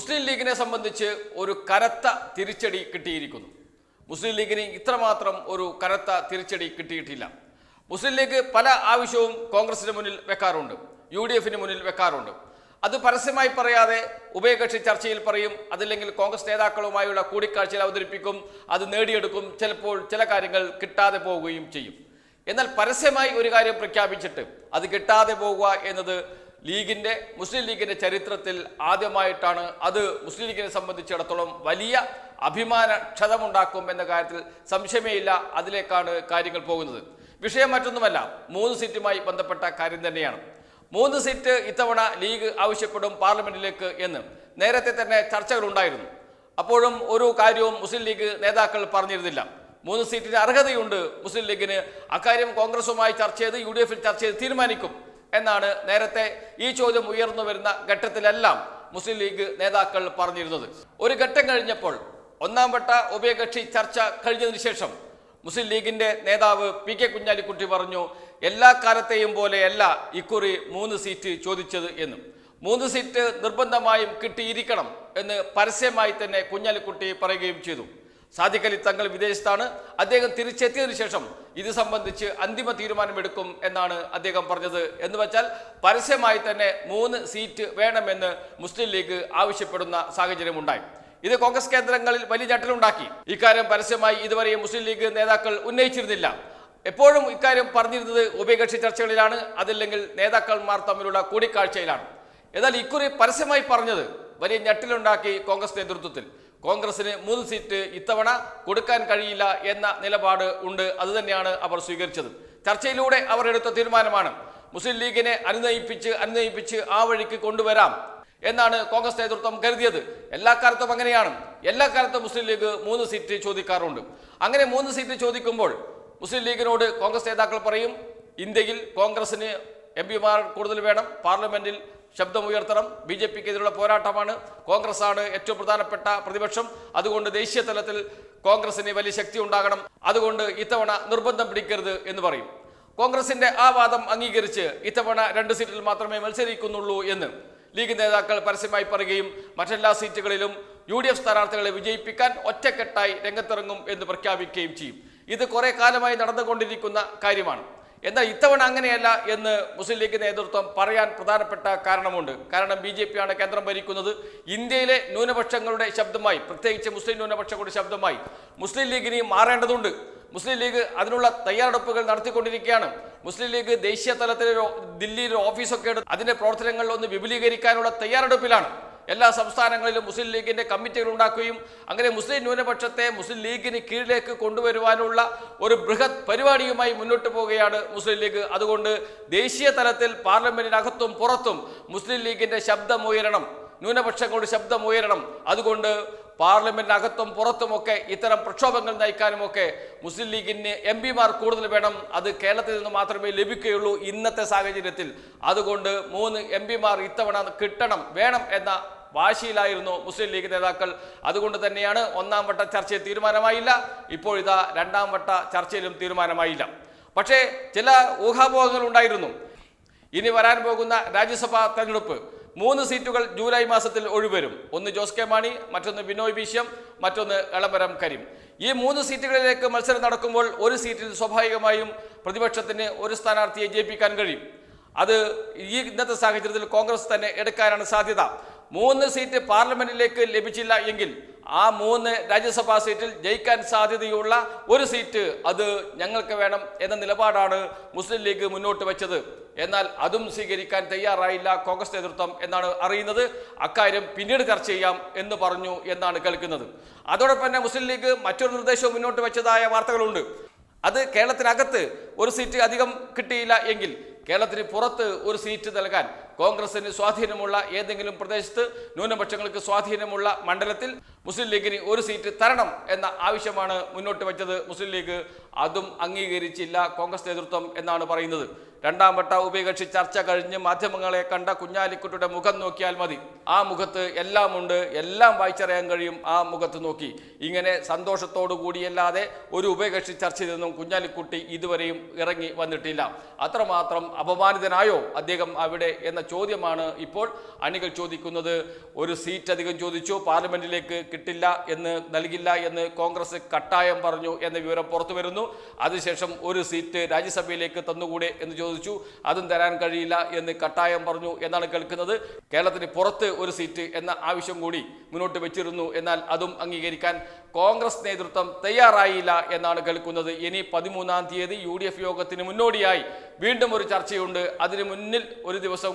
മുസ്ലിം ലീഗിനെ സംബന്ധിച്ച് ഒരു കനത്ത തിരിച്ചടി കിട്ടിയിരിക്കുന്നു. മുസ്ലിം ലീഗിന് ഇത്രമാത്രം ഒരു കനത്ത തിരിച്ചടി കിട്ടിയിട്ടില്ല. മുസ്ലിം ലീഗ് പല ആവശ്യവും കോൺഗ്രസിന് മുന്നിൽ വെക്കാറുണ്ട് യു ഡി എഫിന് മുന്നിൽ വെക്കാറുണ്ട്. അത് പരസ്യമായി പറയാതെ ഉഭയകക്ഷി ചർച്ചയിൽ പറയും അതില്ലെങ്കിൽ കോൺഗ്രസ് നേതാക്കളുമായുള്ള കൂടിക്കാഴ്ചയിൽ അവതരിപ്പിക്കും അത് നേടിയെടുക്കും ചിലപ്പോൾ ചില കാര്യങ്ങൾ കിട്ടാതെ പോവുകയും ചെയ്യും. എന്നാൽ പരസ്യമായി ഒരു കാര്യം പ്രഖ്യാപിച്ചിട്ട് അത് കിട്ടാതെ പോവുക എന്നത് ലീഗിന്റെ മുസ്ലിം ലീഗിന്റെ ചരിത്രത്തിൽ ആദ്യമായിട്ടാണ് അത് മുസ്ലിം ലീഗിനെ സംബന്ധിച്ചിടത്തോളം വലിയ അഭിമാന ക്ഷതമുണ്ടാക്കും എന്ന കാര്യത്തിൽ സംശയമേയില്ല അതിലേക്കാണ് കാര്യങ്ങൾ പോകുന്നത്. വിഷയം മറ്റൊന്നുമല്ല മൂന്ന് സീറ്റുമായി ബന്ധപ്പെട്ട കാര്യം തന്നെയാണ്. മൂന്ന് സീറ്റ് ഇത്തവണ ലീഗ് ആവശ്യപ്പെടും പാർലമെന്റിലേക്ക് എന്ന് നേരത്തെ തന്നെ ചർച്ചകളുണ്ടായിരുന്നു. അപ്പോഴും ഒരു കാര്യവും മുസ്ലിം ലീഗ് നേതാക്കൾ പറഞ്ഞിരുന്നില്ല. മൂന്ന് സീറ്റിന് അർഹതയുണ്ട് മുസ്ലിം ലീഗിന്. അക്കാര്യം കോൺഗ്രസുമായി ചർച്ച ചെയ്ത് യു ചർച്ച ചെയ്ത് തീരുമാനിക്കും. എന്നാണ് നേരത്തെ ഈ ചോദ്യം ഉയർന്നു വരുന്ന ഘട്ടത്തിലെല്ലാം മുസ്ലിം ലീഗ് നേതാക്കൾ പറഞ്ഞിരുന്നത്. ഒരു ഘട്ടം കഴിഞ്ഞപ്പോൾ ഒന്നാം വട്ട ഉഭയകക്ഷി ചർച്ച കഴിഞ്ഞതിന് ശേഷം മുസ്ലിം ലീഗിന്റെ നേതാവ് പി കെ കുഞ്ഞാലിക്കുട്ടി പറഞ്ഞു എല്ലാ കാലത്തെയും പോലെയല്ല ഇക്കുറി മൂന്ന് സീറ്റ് ചോദിച്ചത് എന്നും. മൂന്ന് സീറ്റ് നിർബന്ധമായും കിട്ടിയിരിക്കണം എന്ന് പരസ്യമായി തന്നെ കുഞ്ഞാലിക്കുട്ടി പറയുകയും ചെയ്തു. സാദിഖ് അലി തങ്ങൾ വിദേശത്താണ്. അദ്ദേഹം തിരിച്ചെത്തിയതിനു ശേഷം ഇത് സംബന്ധിച്ച് അന്തിമ തീരുമാനമെടുക്കും എന്നാണ് അദ്ദേഹം പറഞ്ഞത്. എന്ന് വെച്ചാൽ പരസ്യമായി തന്നെ മൂന്ന് സീറ്റ് വേണമെന്ന് മുസ്ലിം ലീഗ് ആവശ്യപ്പെടുന്ന സാഹചര്യമുണ്ടായി ഇത് കോൺഗ്രസ് കേന്ദ്രങ്ങളിൽ വലിയ ഞെട്ടലുണ്ടാക്കി. ഇക്കാര്യം പരസ്യമായി ഇതുവരെ മുസ്ലിം ലീഗ് നേതാക്കൾ ഉന്നയിച്ചിരുന്നില്ല. എപ്പോഴും ഇക്കാര്യം പറഞ്ഞിരുന്നത് ഉഭയകക്ഷി ചർച്ചകളിലാണ് അതല്ലെങ്കിൽ നേതാക്കന്മാർ തമ്മിലുള്ള കൂടിക്കാഴ്ചയിലാണ്. എന്നാൽ ഇക്കുറി പരസ്യമായി പറഞ്ഞത് വലിയ ഞെട്ടിലുണ്ടാക്കി കോൺഗ്രസ് നേതൃത്വത്തിൽ. കോൺഗ്രസിന് മൂന്ന് സീറ്റ് ഇത്തവണ കൊടുക്കാൻ കഴിയില്ല എന്ന നിലപാട് ഉണ്ട്. അതുതന്നെയാണ് അവർ സ്വീകരിച്ചത്. ചർച്ചയിലൂടെ അവർ എടുത്ത തീരുമാനമാണ്. മുസ്ലിം ലീഗിനെ അനുനയിപ്പിച്ച് അനുനയിപ്പിച്ച് ആ വഴിക്ക് കൊണ്ടുവരാം എന്നാണ് കോൺഗ്രസ് നേതൃത്വം കരുതിയത്. എല്ലാ കാലത്തും അങ്ങനെയാണ്. എല്ലാ കാലത്തും മുസ്ലിം ലീഗ് മൂന്ന് സീറ്റ് ചോദിക്കാറുണ്ട്. അങ്ങനെ മൂന്ന് സീറ്റ് ചോദിക്കുമ്പോൾ മുസ്ലിം ലീഗിനോട് കോൺഗ്രസ് നേതാക്കൾ പറയും ഇന്ത്യയിൽ കോൺഗ്രസിന് എം പിമാർ കൂടുതൽ വേണം. പാർലമെന്റിൽ ശബ്ദമുയർത്തണം. ബി ജെ പിക്ക് എതിരുള്ള പോരാട്ടമാണ്. കോൺഗ്രസ് ആണ് ഏറ്റവും പ്രധാനപ്പെട്ട പ്രതിപക്ഷം. അതുകൊണ്ട് ദേശീയ തലത്തിൽ കോൺഗ്രസിന് വലിയ ശക്തി ഉണ്ടാകണം. അതുകൊണ്ട് ഇത്തവണ നിർബന്ധം പിടിക്കരുത് എന്ന് പറയും. കോൺഗ്രസിന്റെ ആ വാദം അംഗീകരിച്ച് ഇത്തവണ രണ്ട് സീറ്റിൽ മാത്രമേ മത്സരിക്കുന്നുള്ളൂ എന്ന് ലീഗ് നേതാക്കൾ പരസ്യമായി പറയുകയും മറ്റെല്ലാ സീറ്റുകളിലും യു ഡി എഫ് സ്ഥാനാർത്ഥികളെ വിജയിപ്പിക്കാൻ ഒറ്റക്കെട്ടായി രംഗത്തിറങ്ങും എന്ന് പ്രഖ്യാപിക്കുകയും ചെയ്യും. ഇത് കുറെ കാലമായി നടന്നുകൊണ്ടിരിക്കുന്ന കാര്യമാണ്. എന്നാൽ ഇത്തവണ അങ്ങനെയല്ല എന്ന് മുസ്ലിം ലീഗ് നേതൃത്വം പറയാൻ പ്രധാനപ്പെട്ട കാരണമുണ്ട്. കാരണം ബി ജെ പിയാണ് കേന്ദ്രം ഭരിക്കുന്നത്. ഇന്ത്യയിലെ ന്യൂനപക്ഷങ്ങളുടെ ശബ്ദമായി പ്രത്യേകിച്ച് മുസ്ലിം ന്യൂനപക്ഷങ്ങളുടെ ശബ്ദമായി മുസ്ലിം ലീഗിന് മാറേണ്ടതുണ്ട്. മുസ്ലിം ലീഗ് അതിനുള്ള തയ്യാറെടുപ്പുകൾ നടത്തിക്കൊണ്ടിരിക്കുകയാണ്. മുസ്ലിം ലീഗ് ദേശീയ തലത്തിൽ ദില്ലിയിലൊരു ഓഫീസൊക്കെ എടുത്ത് അതിന്റെ പ്രവർത്തനങ്ങളിൽ ഒന്ന് വിപുലീകരിക്കാനുള്ള തയ്യാറെടുപ്പിലാണ്. എല്ലാ സംസ്ഥാനങ്ങളിലും മുസ്ലിം ലീഗിന്റെ കമ്മിറ്റികൾ ഉണ്ടാക്കുകയും അങ്ങനെ മുസ്ലിം ന്യൂനപക്ഷത്തെ മുസ്ലിം ലീഗിന് കീഴിലേക്ക് കൊണ്ടുവരുവാനുള്ള ഒരു ബൃഹത് പരിപാടിയുമായി മുന്നോട്ട് പോവുകയാണ് മുസ്ലിം ലീഗ്. അതുകൊണ്ട് ദേശീയ തലത്തിൽ പാർലമെന്റിനകത്തും പുറത്തും മുസ്ലിം ലീഗിന്റെ ശബ്ദമുയരണം ന്യൂനപക്ഷങ്ങളുടെ ശബ്ദമുയരണം അതുകൊണ്ട് പാർലമെന്റിനകത്തും പുറത്തുമൊക്കെ ഇത്തരം പ്രക്ഷോഭങ്ങൾ നയിക്കാനുമൊക്കെ മുസ്ലിം ലീഗിന് എം പിമാർ കൂടുതൽ വേണം. അത് കേരളത്തിൽ നിന്ന് മാത്രമേ ലഭിക്കുകയുള്ളൂ ഇന്നത്തെ സാഹചര്യത്തിൽ. അതുകൊണ്ട് മൂന്ന് എം പിമാർ ഇത്തവണ കിട്ടണം വേണം എന്ന വാശിയിലായിരുന്നു മുസ്ലിം ലീഗ് നേതാക്കൾ. അതുകൊണ്ട് തന്നെയാണ് ഒന്നാം വട്ട ചർച്ചയിൽ തീരുമാനമായില്ല. ഇപ്പോൾ ഇതാ രണ്ടാം വട്ട ചർച്ചയിലും തീരുമാനമായില്ല. പക്ഷേ ചില ഊഹാപോഹങ്ങൾ ഉണ്ടായിരുന്നു. ഇനി വരാൻ പോകുന്ന രാജ്യസഭാ തെരഞ്ഞെടുപ്പ്. മൂന്ന് സീറ്റുകൾ ജൂലൈ മാസത്തിൽ ഒഴിവരും. ഒന്ന് ജോസ് കെ മാണി മറ്റൊന്ന് ബിനോയ് ബീശ്യം മറ്റൊന്ന് എളമരം കരീം. ഈ മൂന്ന് സീറ്റുകളിലേക്ക് മത്സരം നടക്കുമ്പോൾ ഒരു സീറ്റിൽ സ്വാഭാവികമായും പ്രതിപക്ഷത്തിന് ഒരു സ്ഥാനാർത്ഥിയെ ജയിപ്പിക്കാൻ കഴിയും. അത് ഈ ഇന്നത്തെ സാഹചര്യത്തിൽ കോൺഗ്രസ് തന്നെ എടുക്കാനാണ് സാധ്യത. മൂന്ന് സീറ്റ് പാർലമെന്റിലേക്ക് ലഭിച്ചില്ല എങ്കിൽ ആ മൂന്ന് രാജ്യസഭാ സീറ്റിൽ ജയിക്കാൻ സാധ്യതയുള്ള ഒരു സീറ്റ് അത് ഞങ്ങൾക്ക് വേണം എന്ന നിലപാടാണ് മുസ്ലിം ലീഗ് മുന്നോട്ട് വെച്ചത്. എന്നാൽ അതും സ്വീകരിക്കാൻ തയ്യാറായില്ല കോൺഗ്രസ് നേതൃത്വം എന്നാണ് അറിയുന്നത്. അക്കാര്യം പിന്നീട് ചർച്ച ചെയ്യാം എന്ന് പറഞ്ഞു എന്നാണ് കേൾക്കുന്നത്. അതോടൊപ്പം തന്നെ മുസ്ലിം ലീഗ് മറ്റൊരു നിർദ്ദേശവും മുന്നോട്ട് വെച്ചതായ വാർത്തകളുണ്ട്. അത് കേരളത്തിനകത്ത് ഒരു സീറ്റ് അധികം കിട്ടിയില്ല എങ്കിൽ കേരളത്തിന് പുറത്ത് ഒരു സീറ്റ് നൽകാൻ കോൺഗ്രസിന് സ്വാധീനമുള്ള ഏതെങ്കിലും പ്രദേശത്ത് ന്യൂനപക്ഷങ്ങൾക്ക് സ്വാധീനമുള്ള മണ്ഡലത്തിൽ മുസ്ലിം ലീഗിന് ഒരു സീറ്റ് തരണം എന്ന ആവശ്യമാണ് മുന്നോട്ട് വെച്ചത് മുസ്ലിം ലീഗ്. അതും അംഗീകരിച്ചില്ല കോൺഗ്രസ് നേതൃത്വം എന്നാണ് പറയുന്നത്. രണ്ടാം വട്ട ഉഭയകക്ഷി ചർച്ച കഴിഞ്ഞ് മാധ്യമങ്ങളെ കണ്ട കുഞ്ഞാലിക്കുട്ടിയുടെ മുഖം നോക്കിയാൽ മതി. ആ മുഖത്ത് എല്ലാം ഉണ്ട് എല്ലാം വായിച്ചറിയാൻ കഴിയും ആ മുഖത്ത് നോക്കി. ഇങ്ങനെ സന്തോഷത്തോടു കൂടിയല്ലാതെ ഒരു ഉഭയകക്ഷി ചർച്ചയിൽ നിന്നും കുഞ്ഞാലിക്കുട്ടി ഇതുവരെയും ഇറങ്ങി വന്നിട്ടില്ല. അത്രമാത്രം അപമാനിതനായോ അദ്ദേഹം അവിടെ എന്ന ചോദ്യമാണ് ഇപ്പോൾ അണികൾ ചോദിക്കുന്നത്. ഒരു സീറ്റ് അധികം ചോദിച്ചു പാർലമെന്റിലേക്ക് കിട്ടില്ല എന്ന് നൽകില്ല എന്ന് കോൺഗ്രസ് കട്ടായം പറഞ്ഞു എന്ന വിവരം പുറത്തു വരുന്നു. അതിനുശേഷം ഒരു സീറ്റ് രാജ്യസഭയിലേക്ക് തന്നുകൂടെ എന്ന് ചോദിച്ചു. അതും തരാൻ കഴിയില്ല എന്ന് കട്ടായം പറഞ്ഞു എന്നാണ് കേൾക്കുന്നത്. കേരളത്തിന് പുറത്ത് ഒരു സീറ്റ് എന്ന ആവശ്യം കൂടി മുന്നോട്ട് വെച്ചിരുന്നു. എന്നാൽ അതും അംഗീകരിക്കാൻ കോൺഗ്രസ് നേതൃത്വം തയ്യാറായില്ല എന്നാണ് കേൾക്കുന്നത്. ഇനി പതിമൂന്നാം തീയതി യു യോഗത്തിന് മുന്നോടിയായി വീണ്ടും ഒരു ചർച്ചയുണ്ട്. അതിനു മുന്നിൽ ഒരു ദിവസം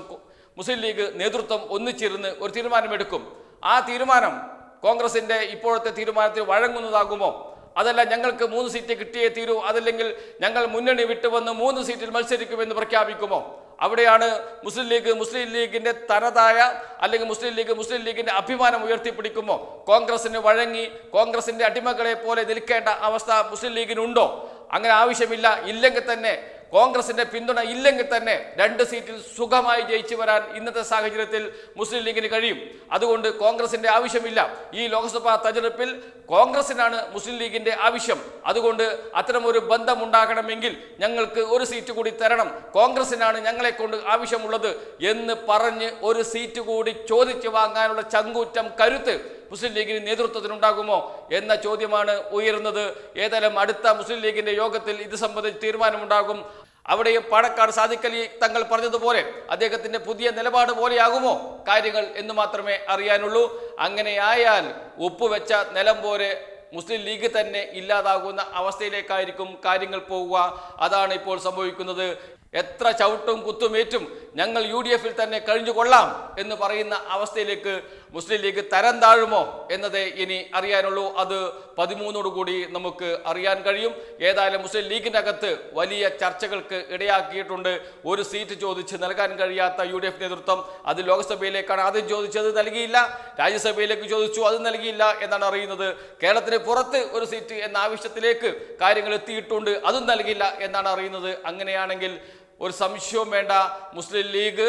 മുസ്ലിം ലീഗ് നേതൃത്വം ഒന്നിച്ചിരുന്ന് ഒരു തീരുമാനമെടുക്കും. ആ തീരുമാനം കോൺഗ്രസിന്റെ ഇപ്പോഴത്തെ തീരുമാനത്തിൽ വഴങ്ങുന്നതാകുമോ? അതല്ല ഞങ്ങൾക്ക് മൂന്ന് സീറ്റ് കിട്ടിയേ തീരൂ. അതല്ലെങ്കിൽ ഞങ്ങൾ മുന്നണി വിട്ടുവന്ന് മൂന്ന് സീറ്റിൽ മത്സരിക്കുമെന്ന് പ്രഖ്യാപിക്കുമോ? അവിടെയാണ് മുസ്ലിം ലീഗ് മുസ്ലിം ലീഗിന്റെ തനതായ അല്ലെങ്കിൽ മുസ്ലിം ലീഗ് മുസ്ലിം ലീഗിന്റെ അഭിമാനം ഉയർത്തിപ്പിടിക്കുമോ? കോൺഗ്രസിന് വഴങ്ങി കോൺഗ്രസിന്റെ അടിമകളെ പോലെ നിൽക്കേണ്ട അവസ്ഥ മുസ്ലിം ലീഗിനുണ്ടോ? അങ്ങനെ ആവശ്യമില്ല. ഇല്ലെങ്കിൽ തന്നെ കോൺഗ്രസിന്റെ പിന്തുണ ഇല്ലെങ്കിൽ തന്നെ രണ്ട് സീറ്റിൽ സുഖമായി ജയിച്ചു വരാൻ ഇന്നത്തെ സാഹചര്യത്തിൽ മുസ്ലിം ലീഗിന് കഴിയും. അതുകൊണ്ട് കോൺഗ്രസിന്റെ ആവശ്യമില്ല. ഈ ലോക്സഭാ തെരഞ്ഞെടുപ്പിൽ കോൺഗ്രസിനാണ് മുസ്ലിം ലീഗിന്റെ ആവശ്യം. അതുകൊണ്ട് അത്തരമൊരു ബന്ധം ഉണ്ടാകണമെങ്കിൽ ഞങ്ങൾക്ക് ഒരു സീറ്റ് കൂടി തരണം. കോൺഗ്രസിനാണ് ഞങ്ങളെ കൊണ്ട് ആവശ്യമുള്ളത് എന്ന് പറഞ്ഞ് ഒരു സീറ്റ് കൂടി ചോദിച്ചു വാങ്ങാനുള്ള ചങ്കൂറ്റം കരുത്ത് മുസ്ലിം ലീഗിന് നേതൃത്വത്തിനുണ്ടാകുമോ എന്ന ചോദ്യമാണ് ഉയരുന്നത്. ഏതായാലും അടുത്ത മുസ്ലിം ലീഗിന്റെ യോഗത്തിൽ ഇത് സംബന്ധിച്ച് തീരുമാനമുണ്ടാകും. അവിടെയും പാണക്കാട് സാദിഖലി തങ്ങൾ പറഞ്ഞതുപോലെ അദ്ദേഹത്തിന്റെ പുതിയ നിലപാട് പോലെയാകുമോ? കാര്യങ്ങൾ എന്ന് മാത്രമേ അറിയാനുള്ളൂ. അങ്ങനെയായാൽ ഒപ്പുവെച്ച നിലം പോലെ മുസ്ലിം ലീഗ് തന്നെ ഇല്ലാതാകുന്ന അവസ്ഥയിലേക്കായിരിക്കും കാര്യങ്ങൾ പോവുക. അതാണ് ഇപ്പോൾ സംഭവിക്കുന്നത്. എത്ര ചവിട്ടും കുത്തുമേറ്റും ഞങ്ങൾ യു ഡി എഫിൽ തന്നെ കഴിഞ്ഞു കൊള്ളാം എന്ന് പറയുന്ന അവസ്ഥയിലേക്ക് മുസ്ലിം ലീഗ് തരം താഴുമോ എന്നത് ഇനി അറിയാനുള്ളൂ. അത് പതിമൂന്നോടുകൂടി നമുക്ക് അറിയാൻ കഴിയും. ഏതായാലും മുസ്ലിം ലീഗിനകത്ത് വലിയ ചർച്ചകൾക്ക് ഇടയാക്കിയിട്ടുണ്ട്. ഒരു സീറ്റ് ചോദിച്ച് നൽകാൻ കഴിയാത്ത യു ഡി എഫ് നേതൃത്വം അത് ലോക്സഭയിലേക്കാണ് ആദ്യം ചോദിച്ചത് നൽകിയില്ല. രാജ്യസഭയിലേക്ക് ചോദിച്ചു അത് നൽകിയില്ല എന്നാണ് അറിയുന്നത്. കേരളത്തിന് പുറത്ത് ഒരു സീറ്റ് എന്ന ആവശ്യത്തിലേക്ക് കാര്യങ്ങൾ എത്തിയിട്ടുണ്ട് അതും നൽകിയില്ല എന്നാണ് അറിയുന്നത്. അങ്ങനെയാണെങ്കിൽ ഒരു സംശയവും വേണ്ട. മുസ്ലിം ലീഗ്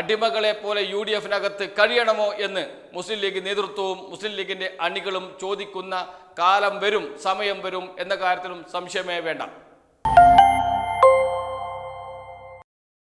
അടിമകളെ പോലെ യു ഡി എഫിനകത്ത് കഴിയണമോ എന്ന് മുസ്ലിം ലീഗ് നേതൃത്വവും മുസ്ലിം ലീഗിന്റെ അണികളും ചോദിക്കുന്ന കാലം വരും സമയം വരും എന്ന കാര്യത്തിലും സംശയമേ വേണ്ട.